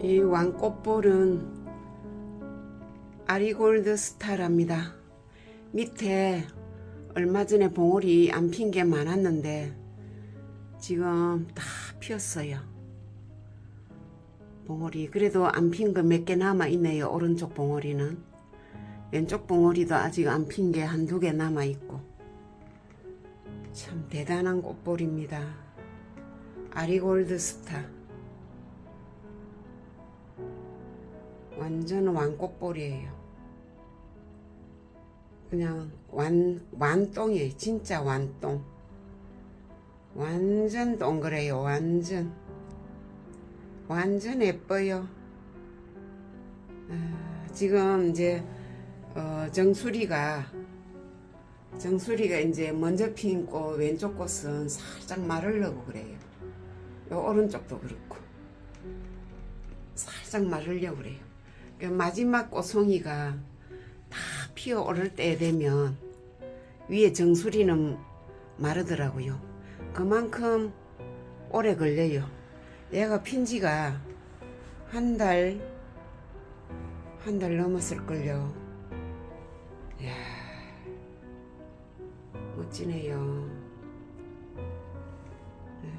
이 왕꽃볼은 아리골드 스타랍니다. 밑에 얼마 전에 봉오리 안 핀 게 많았는데 지금 다 피었어요. 봉오리 그래도 안 핀 거 몇 개 남아 있네요. 오른쪽 봉오리는 왼쪽 봉오리도 아직 안 핀 게 한두 개 남아 있고 참 대단한 꽃볼입니다. 아리골드 스타 완전 왕꽃볼이에요. 그냥 완 완똥이에요. 진짜 완똥. 완전 동그래요. 완전 완전 예뻐요. 아, 지금 이제 어, 정수리가 정수리가 이제 먼저 핀 꽃 왼쪽 꽃은 살짝 마르려고 그래요. 요 오른쪽도 그렇고 살짝 마르려고 그래요. 그 마지막 꽃송이가 다 피어 오를 때 되면 위에 정수리는 마르더라고요. 그만큼 오래 걸려요. 얘가 핀 지가 한 달, 한 달 넘었을걸요. 이야, 멋지네요. 네.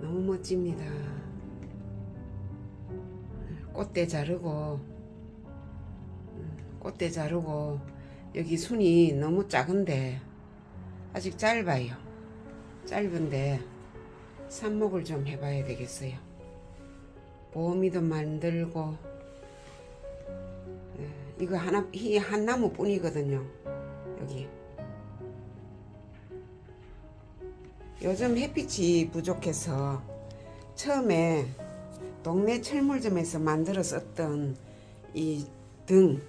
너무 멋집니다. 꽃대 자르고 음, 꽃대 자르고 여기 순이 너무 작은데 아직 짧아요 짧은데 삽목을 좀 해봐야 되겠어요 보미도 만들고 예, 이거 하나 이 한 나무 뿐이거든요 여기 요즘 햇빛이 부족해서 처음에 동네 철물점에서 만들어 썼던 이 등,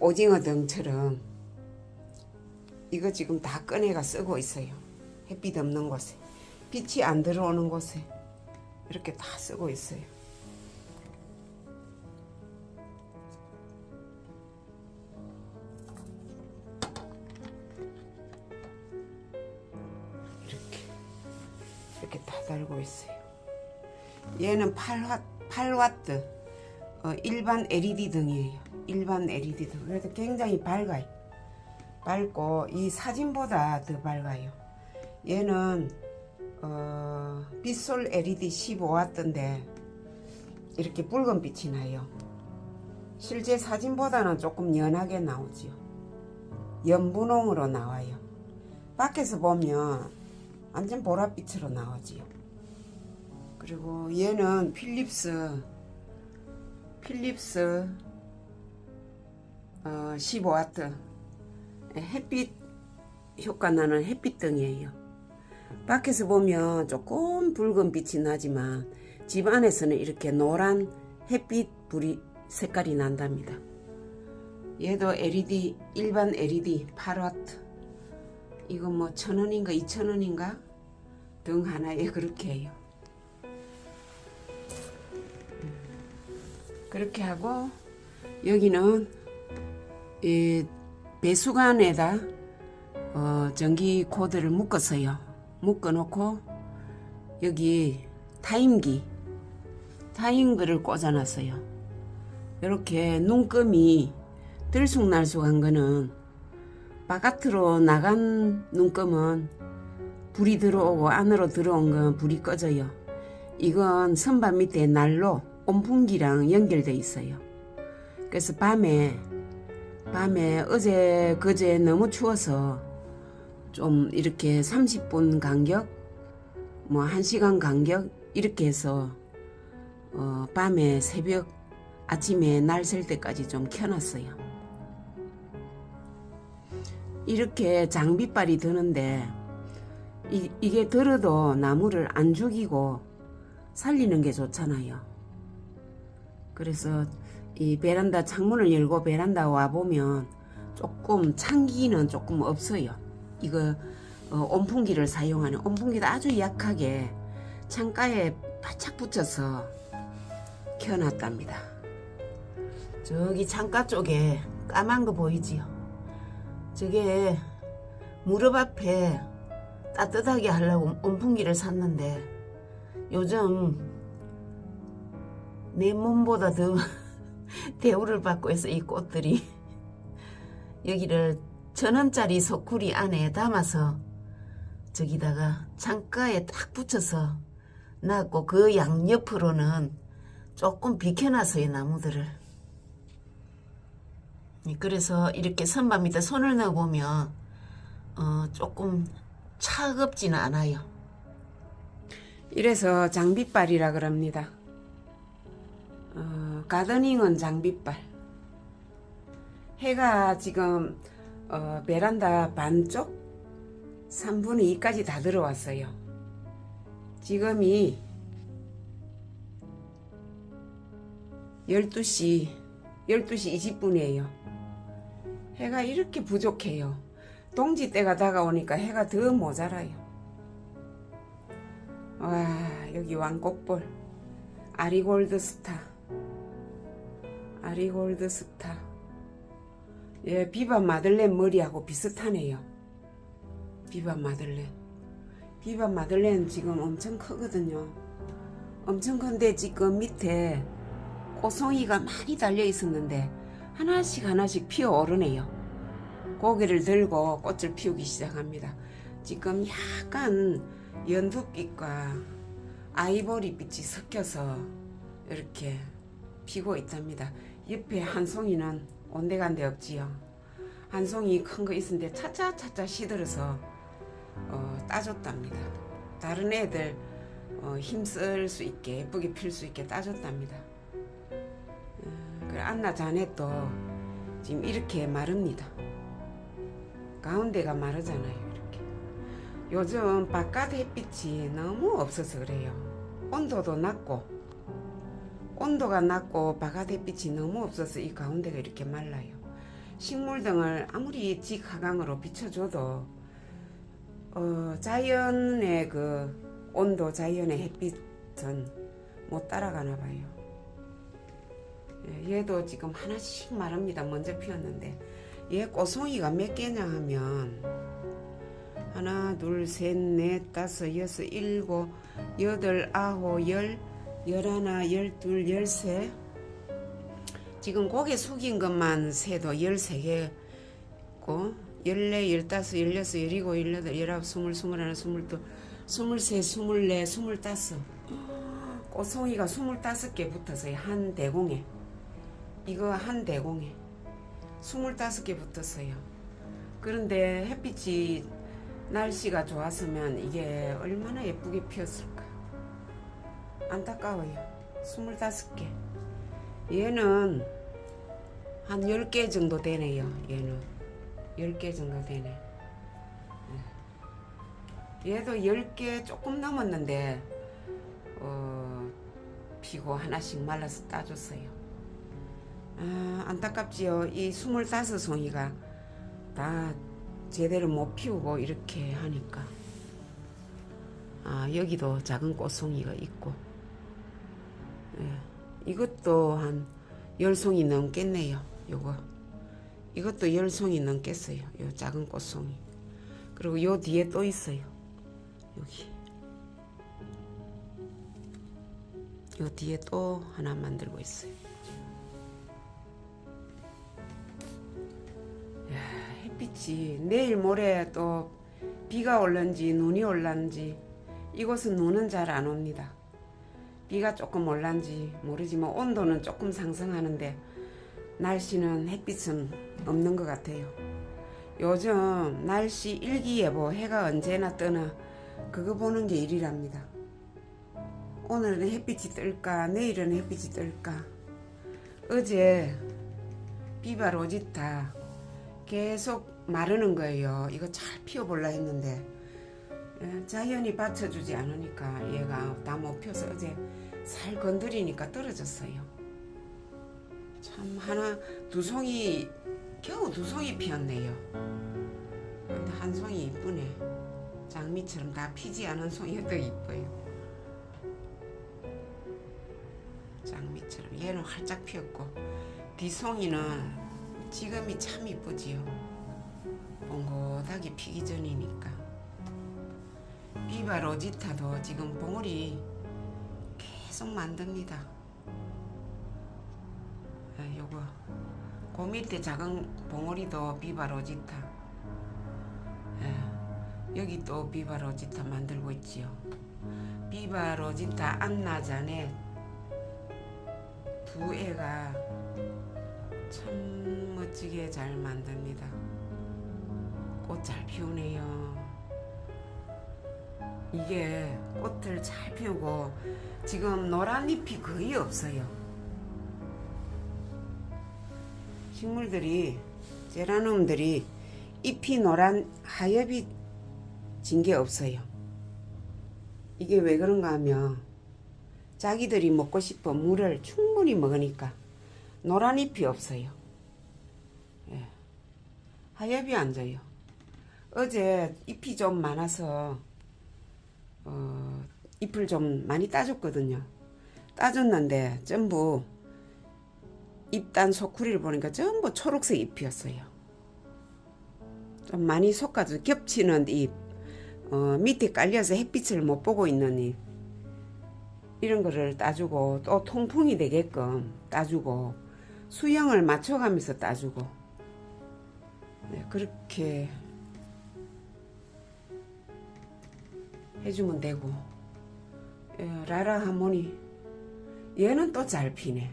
오징어 등처럼 이거 지금 다 꺼내가 쓰고 있어요. 햇빛 없는 곳에. 빛이 안 들어오는 곳에 이렇게 다 쓰고 있어요. 달고 있어요. 얘는 8와, 8와트 어, 일반 LED 등이에요. 일반 LED 등. 그래서 굉장히 밝아요. 밝고 이 사진보다 더 밝아요. 얘는 어, 빗솔 LED 15와트인데 이렇게 붉은 빛이 나요. 실제 사진보다는 조금 연하게 나오지요. 연분홍으로 나와요. 밖에서 보면 완전 보랏빛으로 나오지요. 그리고 얘는 필립스 필립스 어, 15와트 햇빛 효과 나는 햇빛 등이에요. 밖에서 보면 조금 붉은 빛이 나지만 집 안에서는 이렇게 노란 햇빛 불이 색깔이 난답니다. 얘도 LED 일반 LED 8와트 이거 뭐 천원인가 이천원인가 등 하나에 그렇게 해요. 그렇게 하고 여기는 이 배수관에다 어, 전기 코드를 묶었어요. 묶어 놓고 여기 타임기 타임기를 꽂아 놨어요. 이렇게 눈금이 들쑥날쑥한 거는 바깥으로 나간 눈금은 불이 들어오고 안으로 들어온 건 불이 꺼져요. 이건 선반 밑에 난로 온풍기랑 연결돼 있어요. 그래서 밤에 밤에 어제 그제 너무 추워서 좀 이렇게 30분 간격 뭐 1시간 간격 이렇게 해서 어 밤에 새벽 아침에 날 셀 때까지 좀 켜놨어요. 이렇게 장비빨이 드는데 이, 이게 들어도 나무를 안 죽이고 살리는 게 좋잖아요. 그래서 이 베란다 창문을 열고 베란다 와 보면 조금 찬기는 조금 없어요. 이거 어, 온풍기를 사용하는 온풍기도 아주 약하게 창가에 바짝 붙여서 켜놨답니다. 저기 창가 쪽에 까만 거 보이지요? 저게 무릎 앞에 따뜻하게 하려고 온풍기를 샀는데 요즘 내 몸보다 더 대우를 받고 있어 이 꽃들이 여기를 천 원짜리 소쿠리 안에 담아서 저기다가 창가에 딱 붙여서 놨고 그 양옆으로는 조금 비켜놨어요 나무들을 그래서 이렇게 선반 밑에 손을 넣어보면 어, 조금 차갑지는 않아요 이래서 장비빨이라 그럽니다. 어, 가더닝은 장비빨. 해가 지금 어, 베란다 반쪽 3분의 2까지 다 들어왔어요. 지금이 12시 12시 20분이에요. 해가 이렇게 부족해요. 동지 때가 다가오니까 해가 더 모자라요. 와 여기 왕곡볼 아리골드 스타 아리골드 스타. 예 비바 마들렌 머리하고 비슷하네요. 비바 마들렌. 비바 마들렌 지금 엄청 크거든요. 엄청 큰데 지금 밑에 꽃송이가 많이 달려 있었는데 하나씩 하나씩 피어 오르네요. 고개를 들고 꽃을 피우기 시작합니다. 지금 약간 연두빛과 아이보리빛이 섞여서 이렇게 피고 있답니다. 옆에 한 송이는 온데간데 없지요. 한 송이 큰 거 있는데 차차차차 시들어서 어, 따줬답니다. 다른 애들 어, 힘쓸 수 있게 예쁘게 필 수 있게 따줬답니다. 어, 그래 안나 자네도 지금 이렇게 마릅니다. 가운데가 마르잖아요. 이렇게. 요즘 바깥 햇빛이 너무 없어서 그래요. 온도도 낮고 온도가 낮고 바깥 햇빛이 너무 없어서 이 가운데가 이렇게 말라요. 식물 등을 아무리 직하강으로 비춰줘도 어, 자연의 그 온도, 자연의 햇빛은 못 따라가나 봐요. 예, 얘도 지금 하나씩 마릅니다. 먼저 피었는데 얘 꽃송이가 몇 개냐 하면 하나, 둘, 셋, 넷, 다섯, 여섯, 일곱, 여덟, 아홉, 열, 열하나, 열둘, 열세. 지금 고개 숙인 것만 세도 열세 개고, 열네, 열다섯, 열여섯, 열일곱, 열여덟, 열아홉, 스물, 스물하나, 스물둘, 스물세, 스물네, 스물다섯. 꽃송이가 스물다섯 개 붙어서요. 한 대공에. 이거 한 대공에. 스물다섯 개 붙었어요. 그런데 햇빛이 날씨가 좋았으면 이게 얼마나 예쁘게 피었을까. 안타까워요. 25개. 얘는 한 10개 정도 되네요. 얘는. 10개 정도 되네. 예. 얘도 10개 조금 넘었는데, 어, 피고 하나씩 말라서 따줬어요. 아, 안타깝지요. 이 25송이가 다 제대로 못 피우고 이렇게 하니까 아 여기도 작은 꽃송이가 있고 예, 이것도 한 열송이 넘겠네요 요거. 이것도 열송이 넘겠어요 요 작은 꽃송이. 그리고 요 뒤에 또 있어요 여기. 요 뒤에 또 하나 만들고 있어요. 햇빛이 내일 모레 또 비가 올런지 눈이 올란지 이곳은 눈은 잘 안 옵니다. 비가 조금 올란지 모르지만 온도는 조금 상승하는데 날씨는 햇빛은 없는 것 같아요. 요즘 날씨 일기예보 해가 언제나 뜨나 그거 보는 게 일이랍니다. 오늘은 햇빛이 뜰까 내일은 햇빛이 뜰까 어제 비바 로지타 계속 마르는 거예요. 이거 잘 피워볼라 했는데 예, 자연이 받쳐주지 않으니까 얘가 다 못 펴서 어제 살 건드리니까 떨어졌어요. 참 하나 두 송이 겨우 두 송이 피었네요. 근데 한 송이 이쁘네. 장미처럼 다 피지 않은 송이가 더 이뻐요. 장미처럼 얘는 활짝 피었고 뒷송이는 지금이 참 이쁘지요. 옹긋하게 피기 전이니까. 비바 로지타도 지금 봉우리 계속 만듭니다. 아, 요거 그 밑에 작은 봉우리도 비바 로지타. 예, 여기 또 비바 로지타 만들고 있지요. 비바 로지타 안나자네 두 애가 참 멋지게 잘 만듭니다. 꽃 잘 피우네요. 이게 꽃을 잘 피우고 지금 노란 잎이 거의 없어요. 식물들이 제라늄들이 잎이 노란 하엽이 진 게 없어요. 이게 왜 그런가 하면 자기들이 먹고 싶은 물을 충분히 먹으니까 노란 잎이 없어요. 예. 하엽이 안 져요. 어제 잎이 좀 많아서 어, 잎을 좀 많이 따줬거든요. 따줬는데 전부 잎단 소쿠리를 보니까 전부 초록색 잎이었어요. 좀 많이 솎아서 겹치는 잎, 어, 밑에 깔려서 햇빛을 못 보고 있는 잎, 이런 거를 따주고 또 통풍이 되게끔 따주고 수영을 맞춰가면서 따주고 네, 그렇게 해주면 되고. 예, 라라 하모니 얘는 또 잘 피네.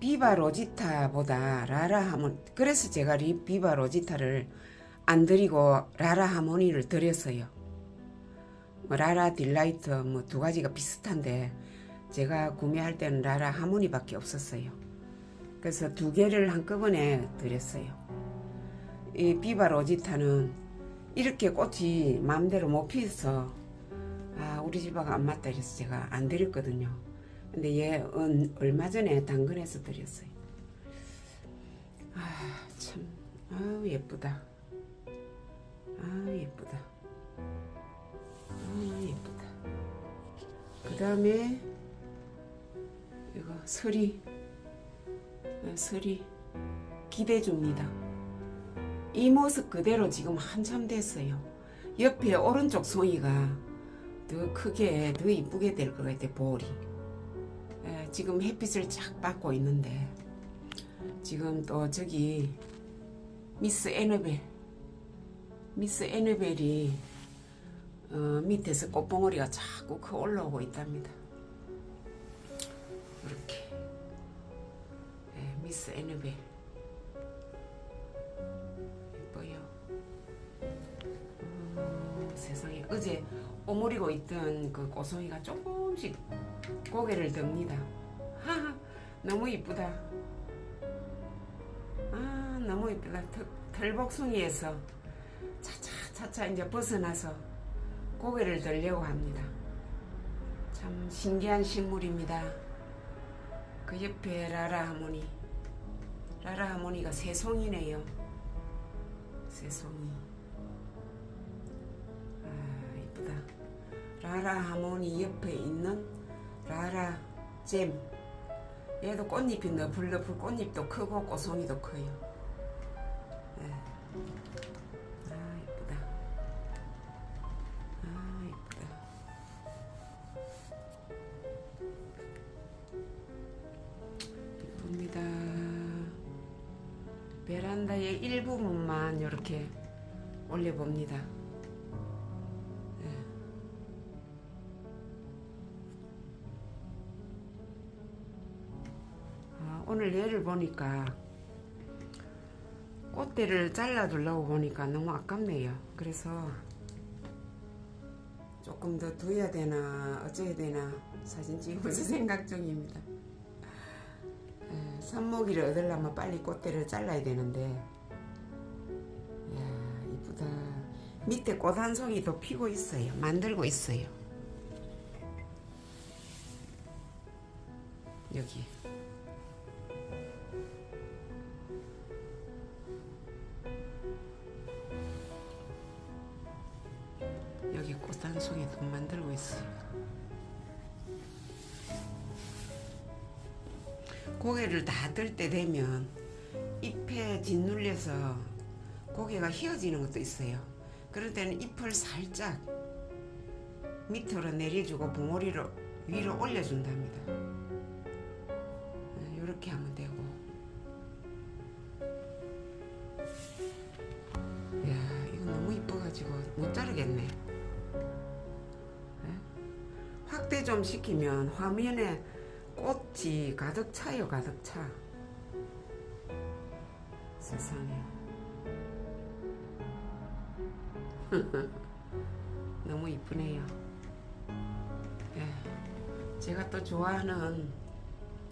비바 로지타보다 라라 하모니 그래서 제가 리 비바 로지타를 안 드리고 라라 하모니를 드렸어요. 뭐 라라 딜라이트 뭐 두 가지가 비슷한데 제가 구매할 때는 라라 하모니밖에 없었어요. 그래서 두 개를 한꺼번에 드렸어요. 이 비바 로지타는 이렇게 꽃이 마음대로 못 피어서 아 우리 집하고 안 맞다 이래서 제가 안 드렸거든요. 근데 얘 은, 얼마 전에 당근에서 드렸어요. 아참. 아우 예쁘다. 아 예쁘다. 아 예쁘다. 그 다음에 이거 서리. 아, 서리. 기대 줍니다 이 모습 그대로 지금 한참 됐어요. 옆에 오른쪽 송이가 더 크게 더 이쁘게 될 것 같아 볼이. 에, 지금 햇빛을 쫙 받고 있는데 지금 또 저기 미스 에너벨 미스 에너벨이 어, 밑에서 꽃봉오리가 자꾸 커 올라오고 있답니다. 이렇게 에, 미스 에너벨 어제 오므리고 있던 그 꼬송이가 조금씩 고개를 듭니다. 하하, 너무 이쁘다. 아, 너무 이쁘다. 털, 털복숭이에서 차차차차 이제 벗어나서 고개를 들려고 합니다. 참 신기한 식물입니다. 그 옆에 라라 하모니. 라라 하모니가 세 송이네요. 세송이. 라라 하모니 옆에 있는 라라 잼. 얘도 꽃잎이 너풀너풀 꽃잎도 크고 꽃송이도 커요. 예. 아, 이쁘다. 아, 이쁘다. 이쁩니다. 베란다의 일부분만 이렇게 올려봅니다. 오늘 얘를 보니까 꽃대를 잘라두려고 보니까 너무 아깝네요. 그래서 조금 더 두어야 되나 어쩌야 되나 사진 찍으면서 생각 중입니다. 예, 삽목이를 얻으려면 빨리 꽃대를 잘라야 되는데 이야 이쁘다 밑에 꽃 한 송이 더 피고 있어요 만들고 있어요 여기 고개를 다 들 때 되면 잎에 짓눌려서 고개가 휘어지는 것도 있어요. 그럴 때는 잎을 살짝 밑으로 내려주고 봉오리를 위로 올려준답니다. 이렇게 하면 되고. 야 이거 너무 이뻐가지고 못 자르겠네. 예? 확대 좀 시키면 화면에 꽃이 가득 차요, 가득 차. 세상에. 너무 이쁘네요. 예. 제가 또 좋아하는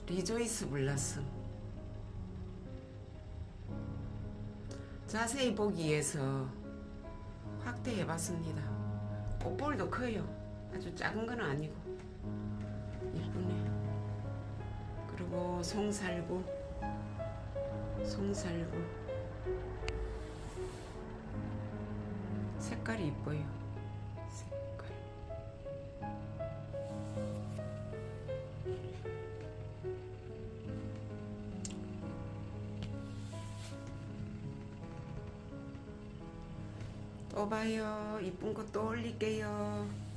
리조이스 블라썸. 자세히 보기 위해서 확대해 봤습니다. 꽃볼도 커요. 아주 작은 건 아니고. 그리고 송살구. 송살구. 색깔이 이뻐요. 색깔. 또 봐요. 이쁜 거 또 올릴게요.